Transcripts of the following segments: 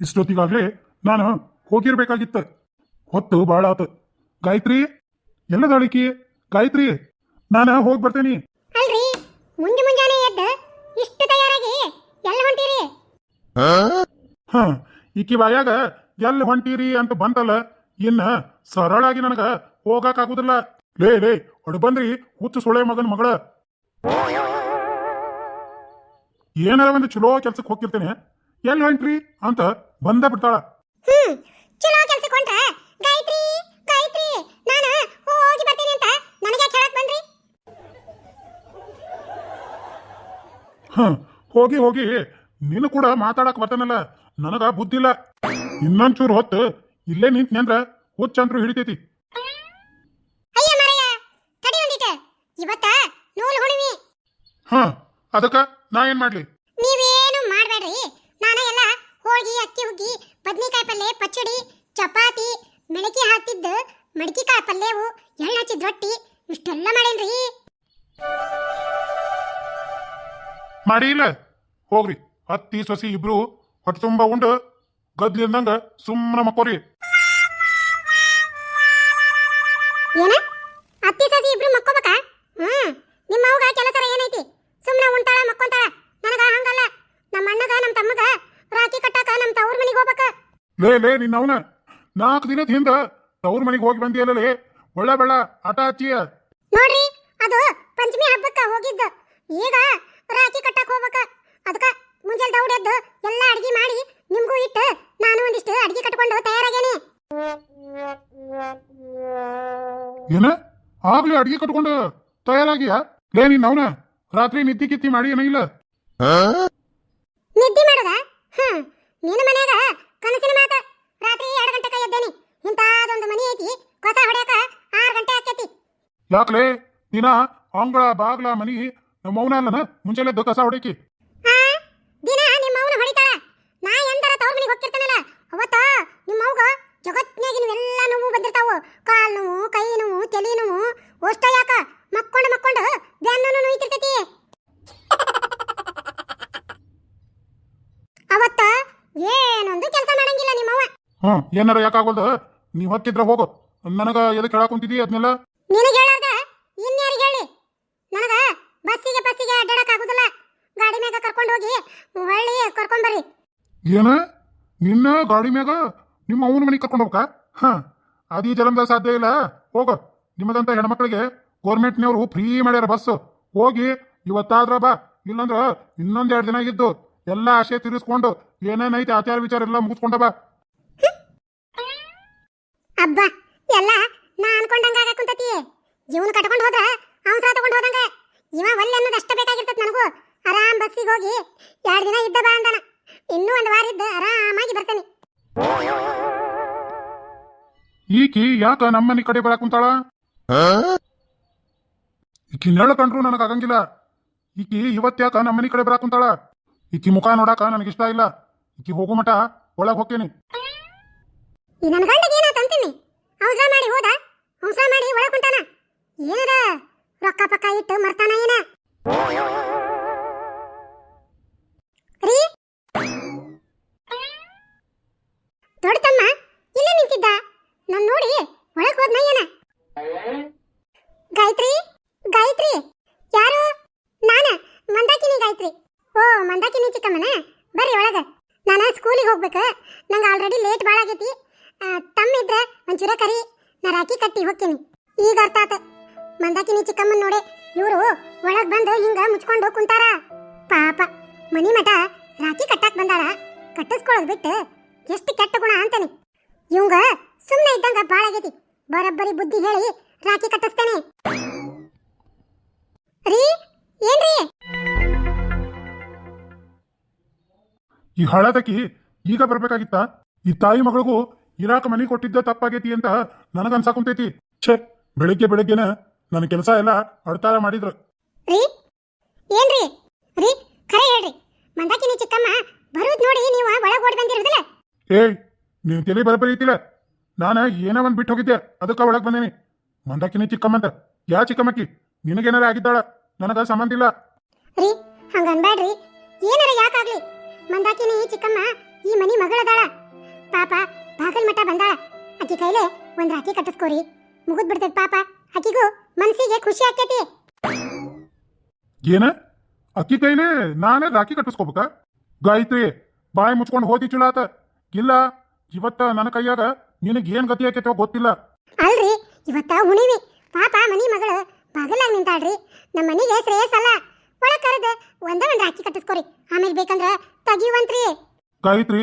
ಇಷ್ಟೊತ್ತಿಗಾಗ್ಲೇ ನಾನು ಹೋಗಿರ್ಬೇಕಾಗಿತ್ತ. ಹೊತ್ತು ಭಾಳ ಆತ ಗಾಯತ್ರಿ ಎಲ್ಲದಾಳಿಕಿ ಗಾಯತ್ರಿ ನಾನು ಹೋಗಿ ಬರ್ತೇನಿ. ಅಲ್ರಿ ಮುಂಜಿ ಮುಂಜಾನೆ ಎದ್ದು ಇಷ್ಟು ತಯಾರಾಗಿ ಎಲ್ಲ ಹೊಂಟಿರಿ? ಹಾ? ಈಕಿ ಬಾಯಾಗ ಎಲ್ಲಿ ಹೊಂಟೀರಿ ಅಂತ ಬಂತಲ್ಲ ಇನ್ನ ಸರಳಾಗಿ ನನಗ ಹೋಗಾಕ್ ಆಗುದಿಲ್ಲ ಲೇ ಲೇ ಬಂದ್ರಿ ಹುಚ್ಚು ಸುಳೆ ಮಗನ ಮಗಳ. ಏನಾರ ಒಂದು ಚಲೋ ಕೆಲ್ಸಕ್ಕೆ ಹೋಗಿರ್ತೇನೆ ಎಲ್ಲಿ ಹೊಂಟ್ರಿ ಅಂತ ಬಂದ ಬಿಡ್ತಾಳ. ಹ್ಮ್ ಚಲೋ ಕೆಲಸ ಕೊಂಡ್ರ ಗಾಯತ್ರಿ ಗಾಯತ್ರಿ ನಾನು ಹೋಗಿ ಬರ್ತೀನಿ ಅಂತ ನನಗೆ ಹೇಳಕ್ ಬಂದ್ರಿ? ಹ ಹೋಗಿ ಹೋಗಿ. ನೀನು ಕೂಡ ಮಾತಾಡಕ್ ಬರ್ತಾನಲ್ಲ ನನಗ ಬುದ್ಧಿಲ್ಲ ಇನ್ನೊಂಚೂರು ಹೊತ್ತು ಇಲ್ಲೇ ನಿಂತ ನಿಂತ್ನಂದ್ರ ಹುಚ್ಚಂತ್ರು ಹಿಡಿತೈತಿ. ಅಯ್ಯ ಮರಯ್ಯ ತಡಿ ಒಂದಿಟ. ಇವತ್ತ ನೂಲು ಹುಣಿವಿ. ಹ ಅದಕ್ಕ ನಾ ಏನ್ ಮಾಡ್ಲಿ? ಎಲ್ಲ ಹೋಳ್ಗಿ ಅಕ್ಕಿ ಹುಗ್ಗಿ ಬದ್ನಿಕಾಯಿ ಪಲ್ಯ ಪಚ್ಚಡಿ ಚಪಾತಿ ಮೆಣಕಿ ಹಾಕಿದ್ದ ಮಡಿಕೆಕಾಯಿ ಪಲ್ಯವು ಎಳ್ಳು ಹಚ್ಚಿದ ರೊಟ್ಟಿ ಇಷ್ಟೆಲ್ಲ ಮಾಡೇನ್ರಿ? ಮಾಡಿ ಇಲ್ಲ? ಹೋಗ್ರಿ. ಅತ್ತಿ ಸೊಸಿ ಇಬ್ರು ಹೊಟ್ಟೆ ತುಂಬ ಉಂಡು. ಗದ್ಲಿಂದಂಗ ಸುಮ್ಮನೆ ಮಕ್ಕೋರಿ. ಏನ ಅತ್ತಿ ಸಸಿ ಇಬ್ರು ಮಕ್ಕೋಬೇಕಾ ಹ್ಮ್ ನಿಮ್ಮ ಅವ್ಗ ಕೆಲಸ ಏನೈತಿ ಸುಮ್ಮನೆ ಉಂಟಾಳ ಮಕ್ಕೊಂತಾಳ ನನಗ ಹಂಗಲ್ಲ ನಮ್ಮ ಅಣ್ಣಗ ನಮ್ಮ ತಮ್ಮಗ ರಾಖಿ ಕಟ್ಟಾಕ ನಮ್ಮ ತವ್ರ ಮನೆಗೆ ಹೋಗ್ಬೇಕ ಲೇ ಲೇ ನಿನ್ನ ಅವನ. ನಾಲ್ಕು ದಿನದ ಹಿಂದ ತವ್ರ ಮನೆಗೆ ಹೋಗಿ ಬಂದಿಯಲ್ಲೇ ಒಳ್ಳೆ ಬೆಳ ಆಟ ಹಚ್ಚಿಯ. ನೋಡ್ರಿ ಅದು ಪಂಚಮಿ ಹಬ್ಬಕ್ಕ ಹೋಗಿದ್ದ. ಈಗ ರಾಖಿ ಕಟ್ಟಕ್ ಹೋಗ್ಬೇಕ. ಅದಕ್ಕ ಮುಂಜಾನೆ ದೌಡೆದ್ದು ಎಲ್ಲ ಅಡಿಗೆ ಮಾಡಿ ನಿಮ್ಗೂ ಇಟ್ಟು ನಾನು ಒಂದಿಷ್ಟು ಅಡಿಗೆ ಕಟ್ಕೊಂಡು ತಯಾರಾಗೇನಿ. ಏನ? ಆಗ್ಲೇ ಅಡಿಗೆ ಕಟ್ಕೊಂಡು ತಯಾರಾಗಿಯ? ಲೇ ನಿನ್ನ ಅವನ. ರಾತ್ರಿ ನಿದ್ದಿ ಕಿತ್ತಿ ಮಾಡಿ ಏನಿಲ್ಲ ನಿದ್ದೆ ಮಾಡೋದ? ಹ್ಮ್ ನಿನ್ನ ಮನ್ಯಾಗ ಕನಸಿನ ಮಾತ. ರಾತ್ರಿ ಎರಡು ಗಂಟೆಕ ಎದ್ದೇನಿ. ಇಂತಾದೊಂದು ಮನಿ ಐತಿ. ಕಸ ಹೊಡ್ಯಾಕ ಆರು ಗಂಟೆ ಆಕೈತಿ ಯಾಕ್ಲೆ? ದಿನ ಅಂಗಳ ಬಾಗ್ಲ ಮನಿ ನಮ್ಮ ಮೌನ ಅಲ್ಲನ ಮುಂಚೆಲೆದ್ದು ಕಸ ಹೊಡಿಕಿ. ದಿನ ನಿಮ್ಮ ಅವನ ಹೊಡಿತಾಳ? ನಾ ಎಂದರ ತವ್ರ ಮನೆಗೆ ಹೋಗ್ತಿರ್ತಾನಲ್ಲ ಅವತ್ತ ನಿಮ್ಮ ಅವ್ಗ ಜಗತ್ನ್ಯಾಗ ಎಲ್ಲ ನೋವು ಬಂದಿರ್ತಾವು. ಕಾಲ್ ನೋವು ಕೈ ನೋವು ತಲೆ ನೋವು. ಅಷ್ಟ ಯಾಕ? ಮಕ್ಕೊಂಡು ಮಕ್ಕೊಂಡು ಬೆನ್ನು ನೋಯ್ತಿರ್ತೈತಿ. ಅವತ್ತ ಏನೊಂದು ಕೆಲಸ ಮಾಡಂಗಿಲ್ಲ ನಿಮ್ಮವ್ವ. ಹ್ಮ್ ಏನಾರ ಯಾಕಾಗೋದು ನೀ ಹೊತ್ತಿದ್ರ ಹೋಗು. ನನಗ ಎದಕ್ಕೆ ಹೇಳಕ್ ಕುಂತಿದಿ ಅದನ್ನೆಲ್ಲ ನಿನಗೆ ಹೇಳಾರ್ದ? ಇನ್ಯಾರಿಗೆ ಹೇಳಿ? ನನಗ ಬಸ್ಸಿಗೆ ಬಸ್ಸಿಗೆ ಅಡ್ಡಾಡಕ್ ಆಗುದಿಲ್ಲ. ಗಾಡಿ ಮ್ಯಾಗ ಕರ್ಕೊಂಡು ಹೋಗಿ ಹೊಳ್ಳಿ ಕರ್ಕೊಂಡ್ ಬರ್ರಿ. ಏನ? ನಿನ್ನ ಗಾಡಿ ಮ್ಯಾಗ ನಿಮ್ಮ ಅವನ ಮನೆಗೆ ಕರ್ಕೊಂಡು ಹೋಗಕ ಹಾ ಅದಿ ಜಲಮದ ಸಾಧ್ಯ ಇಲ್ಲ. ಹೋಗು. ನಿಮ್ಮದಂತ ಹೆಣ್ಮಕ್ಳಿಗೆ ಗೌರ್ಮೆಂಟ್ನವರು ಫ್ರೀ ಮಾಡ್ಯಾರ ಬಸ್. ಹೋಗಿ ಇವತ್ತಾದ್ರ ಬಾ. ಇಲ್ಲಂದ್ರ ಇನ್ನೊಂದ್ ಎರಡು ದಿನ ಇದ್ದು ಎಲ್ಲ ಆಶೆ ತೀರಿಸ್ಕೊಂಡು ಏನೇನೈತಿ ಆಚಾರ ವಿಚಾರ ಎಲ್ಲ ಮುಗಿಸ್ಕೊಂಡ ಬಾ. ಅಬ್ಬಾ ಎಲ್ಲ ನಾ ಅನ್ಕೊಂಡಂಗ ಆಗ ಕುಂತತಿ. ಜೀವನ ಕಟ್ಕೊಂಡು ಹೋದ್ರ ಅವಸರ ತಗೊಂಡ್ ಹೋದಂಗ. ಇವ ಒಲ್ಲೆ ಅನ್ನೋದು ಅಷ್ಟ ಬೇಕಾಗಿರ್ತದ ನನಗೂ. ಆರಾಮ್ ಬಸ್ಸಿಗೆ ಹೋಗಿ ಎರಡು ದಿನ ಇದ್ದ ಬಾ ಅಂದಾನ. ಇನ್ನೂ ಒಂದು ವಾರ ಇದ್ದ ಆರಾಮಾಗಿ ಬರ್ತಾನೆ. ಈಕಿ ಯಾಕ ನಮ್ಮನೆ ಕಡೆ ಬರಕ್ ಕುಂತಾಳ? ಈಕಿ ನೆಳ ಕಂಡ್ರು ನನಗೆ ಆಗಂಗಿಲ್ಲ. ಈಕಿ ಇವತ್ತ್ಯಾಕ ನಮ್ಮನೆ ಕಡೆ ಬರಕ್ ಕುಂತಾಳ? ಈಕಿ ಮುಖ ನೋಡಾಕ ನನಗಿಷ್ಟ ಇಲ್ಲ. ಈಕಿ ಹೋಗೋ ಮಟ ಒಳಗ್ ಹೋಗ್ತೇನೆ ಈ ನನ್ನ ಗಂಡಗೆ ಏನಾತ ಅಂತೀನಿ? ಅವಸರ ಮಾಡಿ ಹೋದ? ಅವಸರ ಮಾಡಿ ಒಳಗ್ ಕುಂತಾನ ಏನಾರ ರೊಕ್ಕ ಪಕ್ಕ ಇಟ್ಟು ಮರ್ತಾನ ಏನ? ರೀ? ದೊಡ್ಡ ತಮ್ಮ ಇಲ್ಲೇ ನಿಂತಿದ್ದ? ನನ್ ನೋಡಿ ಒಳಗ್ ಹೋದ್ನ ಬಂದು ಹಿಂಗ ಮುಚ್ಕೊಂಡು ಕುಂತಾರ. ಪಾಪ, ಮನಿ ಮಠ ರಾಖಿ ಕಟ್ಟಾಕ್ ಬಂದಾಳ. ಕಟ್ಟಿಸ್ಕೊಳ್ಳೋದು ಬಿಟ್ಟು ಎಷ್ಟು ಕೆಟ್ಟ ಗುಣ ಅಂತಾನೆ. ಇವಂಗ ಸುಮ್ಮನೆ ಇದ್ದಂಗ ಭಾಳ ಆಗೈತಿ. ಬರಬ್ಬರಿ ಬುದ್ಧಿ ಹೇಳಿ ರಾಖಿ ಕಟ್ಟಿಸ್ತಾನೆ. ರೀ, ಏನ್ರಿ? ಈ ಹಳದಕಿ ಈಗ ಬರ್ಬೇಕಾಗಿತ್ತ? ಈ ತಾಯಿ ಮಗಳಿಗೂ ಇರಾಕ ಮನಿ ಕೊಟ್ಟಿದ್ದ ತಪ್ಪಾಗೈತಿ ಅಂತ ನನಗನ್ಸಾಕುಂತೈತಿ. ಛೇ, ಬೆಳಿಗ್ಗೆ ಬೆಳಿಗ್ಗೆನ ನನ್ನ ಕೆಲಸ ಎಲ್ಲ ಅಡ್ತಾರ ಮಾಡಿದ್ರು. ರೀ? ಏನ್ರಿ? ರೀ ಖರೆ ಹೇಳ್ರಿ. ಮಂದಾಕಿನಿ ಚಿಕ್ಕಮ್ಮ ಬರೋದ್ ನೋಡಿ ನೀವು ಒಳಗೆ ಓಡಿ ಬಂದಿರೋದಿಲ್ಲ? ಏಯ್ ನೀವು ತಲೆ ಬರಬರಿ ಐತಿಲ್ಲ. ನಾನು ಏನೋ ಒಂದ್ ಬಿಟ್ಟು ಹೋಗಿದ್ದೆ ಅದಕ್ಕೆ ಒಳಗೆ ಬಂದೇನಿ. ಮಂದಾಕಿನಿ ಚಿಕ್ಕಮ್ಮಂತ ಯಾ ಚಿಕ್ಕಮ್ಮಕ್ಕಿ? ನಿನಗೇನಾರ ಆಗಿದ್ದಾಳ? ನನಗ ಸಂಬಂಧ ಇಲ್ಲ. ರೀ ಹಂಗ ಅನ್ಬೇಡ್ರಿ ಏನಾರ ಯಾಕಾಗ್ಲಿ ಮಂದಾಕಿನಿ ಚಿಕ್ಕಮ್ಮ ಈ ಮನಿ ಮಗಳದಾಳ. ಪಾಪ ಬಾಗಲ್ ಮಠ ಬಂದಾಳ. ಆಕಿ ಕೈಲೇ ಒಂದ್ ರಾಖಿ ಕಟ್ಟಿಸ್ಕೋರಿ. ಮುಗಿದ್ ಬಿಡ್ತೈತ್ ಪಾಪ. ಆಕಿಗೂ ಮನ್ಸಿಗೆ ಖುಷಿ ಆಕೈತಿ ಏನ? ಅಕ್ಕಿ ಕೈಲಿ ನಾನೇ ರಾಖಿ ಕಟ್ಟಿಸ್ಕೋಬೇಕ? ಗಾಯತ್ರಿ ಬಾಯಿ ಮುಚ್ಕೊಂಡು ಹೋದಿ ಚುಳಾತ. ಇಲ್ಲ ಇವತ್ತ ನನ್ನ ಕೈಯಾಗ ನಿನಗೆ ಏನ್ ಗತಿ ಆಕೈತೋ ಗೊತ್ತಿಲ್ಲ. ಅಲ್ರಿ ಇವತ್ತ ಹುಣಿವಿ. ಪಾಪ ಮನಿ ಮಗಳು ಬಾಗಲಾಗ ನಿಂತಾಳ್ರಿ. ನಮ್ಮ ಮನಿಗೆ ಶ್ರೇಯಸ್ ಅಲ್ಲ. ಒಳ ಕರೆದ ಒಂದ ಒಂದ್ ರಾಖಿ ಕಟ್ಟಿಸ್ಕೋರಿ. ಆಮೇಲೆ ಬೇಕಂದ್ರ ತಗಿವಂತ್ರಿ ಗಾಯತ್ರಿ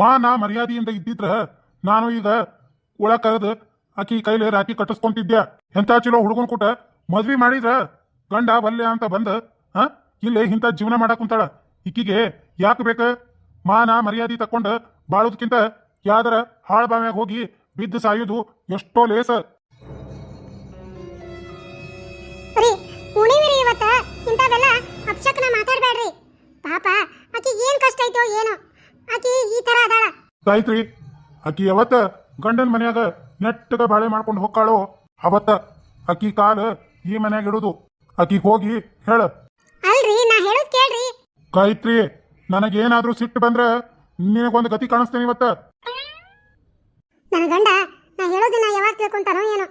ಮಾ ಮಾನ ಮರ್ಯಾದೆಯಿಂದ ಇದ್ದಿದ್ರ ನಾನು ಈಗ ಒಳ ಕರೆದು ಆಕಿ ಕೈಲಿ ರಾಖಿ ಕಟ್ಟಿಸ್ಕೊಂತಿದ್ದೆ. ಎಂತ ಚಲೋ ಹುಡುಗನ್ ಕೊಟ್ಟ ಮದ್ವಿ ಮಾಡಿದ್ರ ಗಂಡ ಬಲ್ಯ ಅಂತ ಬಂದ ಹ? ಇಲ್ಲೇ ಇಂಥ ಜೀವನ ಮಾಡಕ್ ಕುಂತಾಳ. ಈಕಿಗೆ ಯಾಕೆ ಬೇಕ? ಮಾನ ಮರ್ಯಾದೆ ತಕ್ಕೊಂಡು ಬಾಳೋದಕ್ಕಿಂತ ಯಾವ್ದಾರ ಹಾಳ್ ಬಾವ್ಯಾಗ ಹೋಗಿ ಬಿದ್ದು ಸಾಯೋದು ಎಷ್ಟೋ ಲೇಸ. ಮಾತಾಡ್ಬೇಡ್ರಿ ಪಾಪ ಆಕಿ ಏನ್ ಕಷ್ಟ ಐತೋ ಏನೋ. ಆಕಿ ಈ ತರ ಅದಾಳ. ಆಕಿ ಯಾವತ್ತ ಗಂಡನ ಮನ್ಯಾಗ ನೆಟ್ಟಗ ಬಾಳೆ ಮಾಡ್ಕೊಂಡು ಹೋಗ್ಕಾಳೋ ಅವತ್ತ. ಆಕಿ ಕಾಲು ಈ ಮನ್ಯಾಗ ಇಡುದು. ಆಕಿ ಹೋಗಿ ಹೇಳ. ಅಲ್ರಿ ನಾ ಹೇಳೋದ್ ಕೇಳ್ರಿ. ಗಾಯತ್ರಿ ನನಗೇನಾದ್ರೂ ಸಿಟ್ಟು ಬಂದ್ರೆ ನಿನಗೊಂದು ಗತಿ ಕಾಣಿಸ್ತೇನೆ ಇವತ್ತ. ನನ್ನ ಗಂಡ ನಾ ಹೇಳೋದನ್ನ ಯಾವಾಗ ತಿಳ್ಕೊಂತಾನೋ ಏನೋ.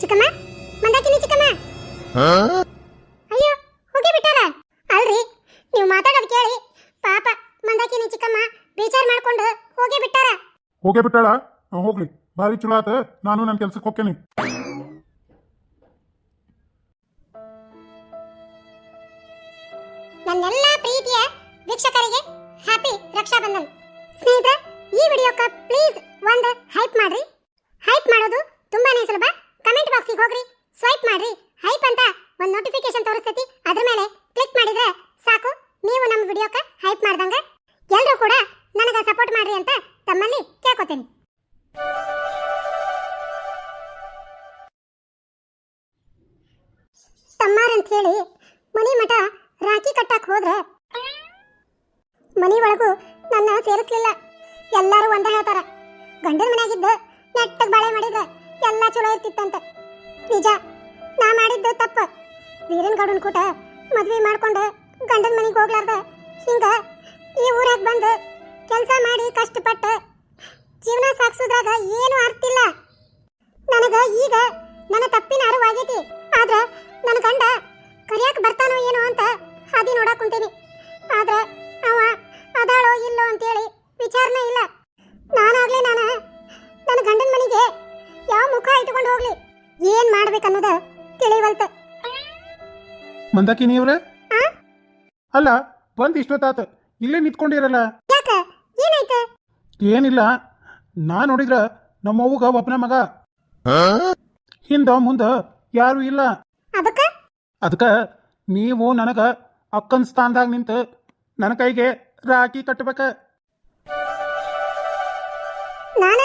ಚಿಕ್ಕಮ್ಮ ಮಂದಾಕಿನಿ ಚಿಕ್ಕಮ್ಮ. ಅಯ್ಯೋ ಹೋಗಿ ಬಿಟ್ಟಾರ. ಅಲ್ರಿ ನೀವು ಮಾತಾಡೋದು ಕೇಳಿ. ಪಾಪ ಮಂದಾಕಿನಿ ಚಿಕ್ಕಮ್ಮ ಬೇಜಾರ್ ಮಾಡ್ಕೊಂಡು ಹೋಗಿ ಬಿಟ್ಟಾರ. ಹೋಗೇ ಬಿಟ್ಟಾಳ? ಹೋಗ್ಲಿ. ಭಾರಿ ಚಲೋ ಆತ. ನಾನು ನನ್ನ ಕೆಲ್ಸಕ್ಕೆ ಹೋಗ್ತೇನೆ. ರಕ್ಷಾಬಂಧನ್. ಸ್ನೇಹಿತರೆ, ಈ ವಿಡಿಯೋಕ್ಕೆ ಪ್ಲೀಸ್ ಒಂದು ಹೈಪ್ ಮಾಡ್ರಿ. ಹೈಪ್ ಮಾಡೋದು ತುಂಬಾನೇ ಸುಲಭ. ಕಮೆಂಟ್ ಬಾಕ್ಸಿಗೆ ಹೋಗ್ರಿ. ಸ್ವೈಪ್ ಮಾಡ್ರಿ. ಹೈಪ್ ಅಂತ ಒಂದು ನೋಟಿಫಿಕೇಶನ್ ತೋರಿಸ್ತೈತಿ. ಅದ್ರ ಮೇಲೆ ಕ್ಲಿಕ್ ಮಾಡಿದ್ರೆ ಸಾಕು. ನೀವು ನಮ್ಮ ವಿಡಿಯೋಕ್ಕೆ ಹೈಪ್ ಮಾಡ್ದಂಗೆ. ಎಲ್ಲರೂ ಕೂಡ ನನಗೆ ಸಪೋರ್ಟ್ ಮಾಡ್ರಿ ಅಂತ ತಮ್ಮಲ್ಲಿ ಕೇಳ್ಕೊತೀನಿ. ತಮ್ಮಾರಂತ ಹೇಳಿ ಮನಿ ಮಠ ರಾಖಿ ಕಟ್ಟಕ್ಕೆ ಹೋದ್ರೆ ಸೇರಿಸ್ಲಿಲ್ಲ. ಎಲ್ಲರೂ ಒಂದ ಹೇಳ್ತಾರ. ಗಂಡನ ಮನೆಯಾಗಿದ್ದು ನೆಟ್ಟಗ್ ಬಾಳೆ ಮಾಡಿದ್ರ ಎಲ್ಲ ಚಲೋ ಇರ್ತಿತ್ತಂತ. ನಿಜ, ನಾ ಮಾಡಿದ್ದು ತಪ್ಪ. ಗೌಡನ್ ಕೂಟ ಮದ್ವೆ ಮಾಡ್ಕೊಂಡು ಗಂಡನ ಮನೆಗೆ ಹೋಗ್ಲಾರ್ದ ಹಿಂಗ ಈ ಊರಾಗ ಬಂದು ಕೆಲಸ ಮಾಡಿ ಕಷ್ಟಪಟ್ಟು ಜೀವನ ಸಾಗಿಸೋದ್ರಾಗ ಏನು ಇಲ್ಲ. ನನಗ ಈಗ ನನ್ನ ತಪ್ಪಿನ ಅರಿವಾಗೈತಿ ಆದ್ರೆ ನನ್ನ ಗಂಡ ಕರಿಯಾಕ ಬರ್ತಾನೋ ಏನೋ ಅಂತ ಹಾದಿ ನೋಡಕ್ ಕುಂತೀನಿ. ಆದ್ರ ಮಂದಾಕಿನಿ ಅವ್ರೆ? ಅಲ್ಲ ಬಂದ್ ಇಷ್ಟೊತ್ತಾತ. ಇಲ್ಲೇ ನಿಂತ್ಕೊಂಡಿರಲ್ಲ. ಯಾಕ? ಏನಾಯ್ತು? ಏನಿಲ್ಲ. ನಾ ನೋಡಿದ್ರ ನಮ್ಮವ್ವಗ ಒಬ್ಬನ ಮಗ. ಹಿಂದ ಮುಂದ ಯಾರು ಇಲ್ಲ. ಅದಕ್ಕ? ಅದಕ್ಕ ನೀವು ನನಗ ಅಕ್ಕನ ಸ್ಥಾನದಾಗ ನಿಂತು ನನ್ನ ಕೈಗೆ ರಾಖಿ ಕಟ್ಟಬೇಕ ನಾನ?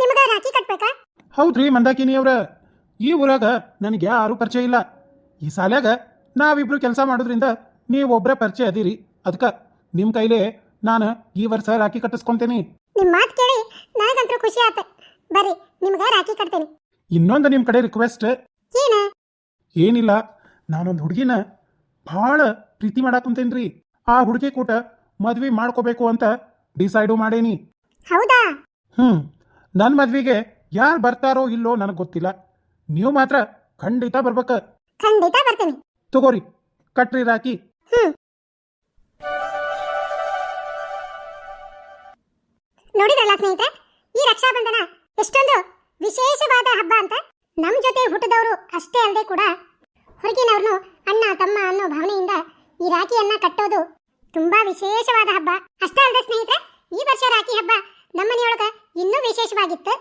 ನಿಮಗ ರಾಖಿ ಕಟ್ಬೇಕಾ? ಹೌದ್ರಿ ಮಂದಾಕಿನಿ ಅವ್ರ. ಈ ಊರಾಗ ನನಗೆ ಯಾರು ಪರಿಚಯ ಇಲ್ಲ. ಈ ಸಾಲ್ಯಾಗ ನಾವಿಬ್ರು ಕೆಲಸ ಮಾಡೋದ್ರಿಂದ ನೀವು ಒಬ್ಬರೇ ಪರಿಚಯ ಅದೀರಿ. ಅದಕ್ಕ ನಿಮ್ಮ ಕೈಲೇ ನಾನು ಈ ವರ್ಷ ರಾಖಿ ಕಟ್ಟಿಸ್ಕೊಂತೇನಿ. ನಿಮ್ಮ ಮಾತು ಕೇಳಿ ನನಗಂತೂ ಖುಷಿ ಆತ. ಬರ್ರಿ ನಿಮ್ಗೆ ರಾಖಿ ಕಟ್ತೇನೆ. ಇನ್ನೊಂದು ನಿಮ್ಮ ಕಡೆ ರಿಕ್ವೆಸ್ಟ್ ಏನ? ಏನಿಲ್ಲ ನಾನೊಂದು ಹುಡುಗಿನ ಭಾಳ ಪ್ರೀತಿ ಮಾಡಾಕುಂತೇನ್ರಿ ಆ ಹುಡುಗಿ ಕೂಟ ಮದ್ವೆ ಮಾಡ್ಕೋಬೇಕು ಅಂತ ಡಿಸೈಡು ಮಾಡೇನಿ. ಹೌದಾ? ಹ್ಞೂ ನನ್ನ ಮದ್ವೆಗೆ ಯಾರು ಬರ್ತಾರೋ ಇಲ್ಲೋ ನನಗೆ ಗೊತ್ತಿಲ್ಲ. ನೀವು ಮಾತ್ರ ಖಂಡಿತ ಬರ್ಬೇಕ. ಖಂಡಿತ ಬರ್ತೇನೆ. ತಗೋರಿ, ಕಟ್ರಿ ರಾಕಿ. ನೋಡಿದ್ರಲ್ಲ ಸ್ನೇಹಿತರೆ, ಈ ರಕ್ಷಾಬಂಧನ ಎಷ್ಟೊಂದು ವಿಶೇಷವಾದ ಹಬ್ಬ ಅಂತ? ನಮ್ಮ ಜೊತೆ ಹುಟ್ಟಿದವರು ಅಷ್ಟೇ ಅಲ್ಲದೆ ಕೂಡ ಹೊರಗಿನವ್ರನ್ನು ಅಣ್ಣ, ತಮ್ಮ ಅನ್ನೋ ಭಾವನೆಯಿಂದ ಈ ರಾಖಿಯನ್ನ ಕಟ್ಟೋದು ತುಂಬಾ ವಿಶೇಷವಾದ ಹಬ್ಬ. ಅಷ್ಟೇ ಅಲ್ಲದೆ ಸ್ನೇಹಿತರೆ, ಈ ವರ್ಷ ರಾಖಿ ಹಬ್ಬ ನಮ್ಮ ಮನೆಯೊಳಗ ಇನ್ನೂ ವಿಶೇಷವಾಗಿತ್ತು.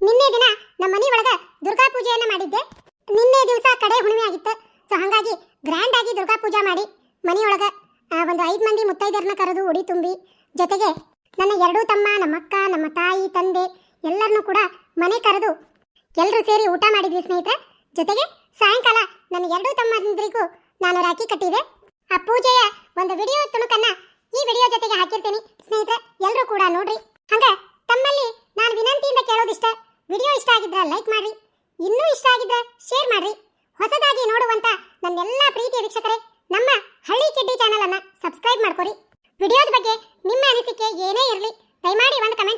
ನಿನ್ನೆ ದಿನ ನಮ್ಮ ಮನೆಯೊಳಗ ದುರ್ಗಾ ಪೂಜೆಯನ್ನ ಮಾಡಿದ್ದೆ. ನಿನ್ನೆ ದಿವಸ ಕಡೆ ಹುಣ್ಣಿಮೆ ಆಗಿತ್ತು. ಸೊ ಹಾಗಾಗಿ ಗ್ರ್ಯಾಂಡ್ ಆಗಿ ದುರ್ಗಾ ಪೂಜೆ ಮಾಡಿ ಮನೆಯೊಳಗೆ ಒಂದು ಐದು ಮಂದಿ ಮುತ್ತೈದೆಯರನ್ನ ಕರೆದು ಉಡಿ ತುಂಬಿ, ಜೊತೆಗೆ ನನ್ನ ಎರಡೂ ತಮ್ಮ ನಮ್ಮ ಅಕ್ಕ ನಮ್ಮ ತಾಯಿ, ತಂದೆ ಎಲ್ಲರನ್ನೂ ಕೂಡ ಮನೆ ಕರೆದು ಎಲ್ಲರೂ ಸೇರಿ ಊಟ ಮಾಡಿದ್ವಿ ಸ್ನೇಹಿತರೆ. ಜೊತೆಗೆ ಸಾಯಂಕಾಲ ನನ್ನ ಎರಡೂ ತಮ್ಮಂದ್ರಿಗೂ ನಾನು ರಾಖಿ ಕಟ್ಟಿದೆ. ಆ ಪೂಜೆಯ ಒಂದು ವಿಡಿಯೋ ತುಣುಕನ್ನ ಈ ವಿಡಿಯೋ ಜೊತೆಗೆ ಹಾಕಿರ್ತೀನಿ. ಸ್ನೇಹಿತರೆ ಎಲ್ಲರೂ ಕೂಡ ನೋಡ್ರಿ. ಹಂಗ ತಮ್ಮಲ್ಲಿ ನಾನು ವಿನಂತಿಯಿಂದ ಕೇಳೋದಿಷ್ಟ. ವಿಡಿಯೋ ಇಷ್ಟ ಆಗಿದ್ರೆ ಲೈಕ್ ಮಾಡ್ರಿ. ಇನ್ನೂ ಇಷ್ಟ ಆಗಿದ್ರೆ ಶೇರ್ ಮಾಡ್ರಿ. ಹೊಸದಾಗಿ ನೋಡುವಂತ ನನ್ನೆಲ್ಲ ಪ್ರೀತಿಯ ವೀಕ್ಷಕರೇ, ನಮ್ಮ ಹಳ್ಳಿ ಕಿಡ್ಡಿ ಚಾನಲ್ ಅನ್ನ ಸಬ್ಸ್ಕ್ರೈಬ್ ಮಾಡ್ಕೊರಿ. ವಿಡಿಯೋದ ಬಗ್ಗೆ ನಿಮ್ಮ ಅನಿಸಿಕೆ ಏನೇ ಇರಲಿ, ದಯಮಾಡಿ ಒಂದು ಕಮೆಂಟ್